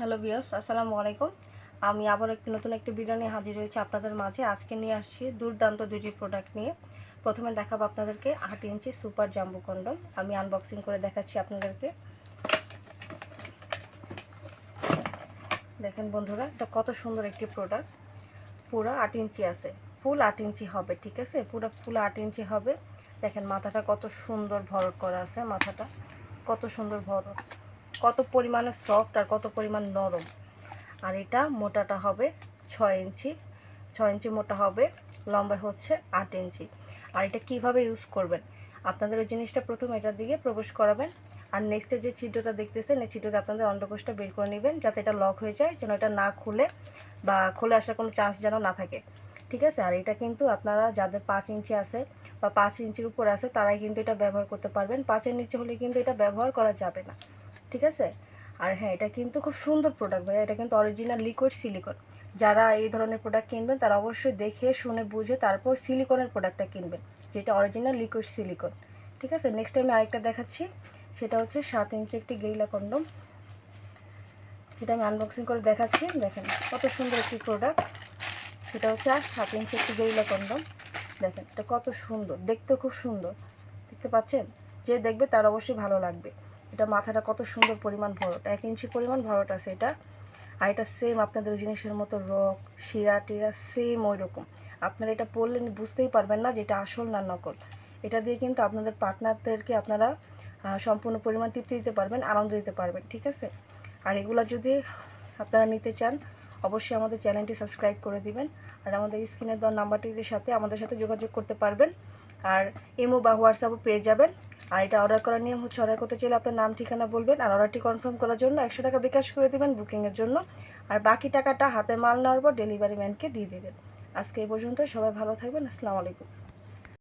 Hello বিয়াস আসসালামু আলাইকুম। আমি আবার একটি নতুন একটি নিয়ে হাজির হয়েছি আপনাদের মাঝে। আজকে নিয়ে আসছি দুর্দান্ত দুটি প্রোডাক্ট নিয়ে। প্রথমে দেখাবো আপনাদেরকে আট ইঞ্চি সুপার জাম্বো কন্ডম আমি আনবক্সিং করে দেখাচ্ছি আপনাদেরকে। দেখেন বন্ধুরা, এটা কত সুন্দর একটি প্রোডাক্ট পুরো আট ইঞ্চি আছে। ফুল আট ইঞ্চি হবে, ঠিক আছে? পুরো ফুল আট ইঞ্চি হবে। দেখেন মাথাটা কত সুন্দর ভরট করা আছে, মাথাটা। কত সুন্দর ভরট কত পরিমাণে সফট আর কত পরিমাণ নরম। আর এটা মোটাটা হবে ছয় ইঞ্চি। ছয় ইঞ্চি মোটা হবে, লম্বা হচ্ছে আট ইঞ্চি। আর এটা কীভাবে ইউজ করবেন? আপনাদের ওই জিনিসটা প্রথম এটার দিকে প্রবেশ করাবেন। আর নেক্সটে যে ছিদ্রটা দেখতেছেন, এই ছিদ্রতে আপনাদের অন্ডকোষটা বের করে নেবেন, যাতে এটা লক হয়ে যায়, যেন এটা না খুলে বা খুলে আসার কোনো চান্স যেন না থাকে। ঠিক আছে? আর এটা কিন্তু আপনারা যাদের পাঁচ ইঞ্চি আছে বা পাঁচ ইঞ্চির উপর আছে, তারাই কিন্তু এটা ব্যবহার করতে পারবেন। পাঁচের নিচে হলে কিন্তু এটা ব্যবহার করা যাবে না। ঠিক আছে? আর হ্যাঁ এটা কিন্তু খুব সুন্দর প্রোডাক্ট ভাইয়া। এটা কিন্তু অরিজিনাল লিকুইড সিলিকন যারা এই ধরনের প্রোডাক্ট কিনবেন, তারা অবশ্যই দেখে, শুনে, বুঝে তারপর সিলিকনের প্রোডাক্টটা কিনবেন, যেটা অরিজিনাল লিকুইড সিলিকন ঠিক আছে? নেক্সট টাইমে আরেকটা দেখাচ্ছি। সেটা হচ্ছে সাত ইঞ্চি একটি গেইলা কন্ডম সেটা আমি আনবক্সিং করে দেখাচ্ছি। দেখেন কত সুন্দর একটি প্রোডাক্ট সেটা হচ্ছে আর সাত ইঞ্চি একটি গেইলা কন্ডম দেখেন এটা কত সুন্দর, দেখতে খুব সুন্দর। দেখতে পাচ্ছেন? যে দেখবে তার অবশ্যই ভালো লাগবে। এটা মাথাটা কত সুন্দর পরিমাণ ভরট, এক ইঞ্চি পরিমাণ ভরট আছে এটা। আর এটা সেম আপনাদের ওই জিনিসের মতো রক, শিরা টিরা সেম ওই রকম আপনারা এটা পড়লে বুঝতেই পারবেন না যে এটা আসল না নকল। এটা দিয়ে কিন্তু আপনাদের পার্টনারদেরকে আপনারা সম্পূর্ণ পরিমাণ তৃপ্তি দিতে পারবেন, আনন্দ দিতে পারবেন, ঠিক আছে? আর এগুলো যদি আপনারা নিতে চান, অবশ্যই আমাদের চ্যানেলটি সাবস্ক্রাইব করে দিবেন। আর আমাদের স্ক্রিনের দেওয়া নাম্বারটির সাথে আমাদের সাথে যোগাযোগ করতে পারবেন। আর ইমো বা হোয়াটসঅ্যাপও পেয়ে যাবেন। আর এটা অর্ডার করার নিয়ম হচ্ছে অর্ডার করতে চাইলে আপনার নাম, ঠিকানা বলবেন আর অর্ডারটি কনফার্ম করার জন্য একশো টাকা বিকাশ করে দেবেন বুকিংয়ের জন্য। আর বাকি টাকাটা হাতে মাল নেওয়ার পর ডেলিভারি ম্যানকে দিয়ে দেবেন। আজকে এই পর্যন্ত সবাই ভালো থাকবেন, আসসালামু আলাইকুম।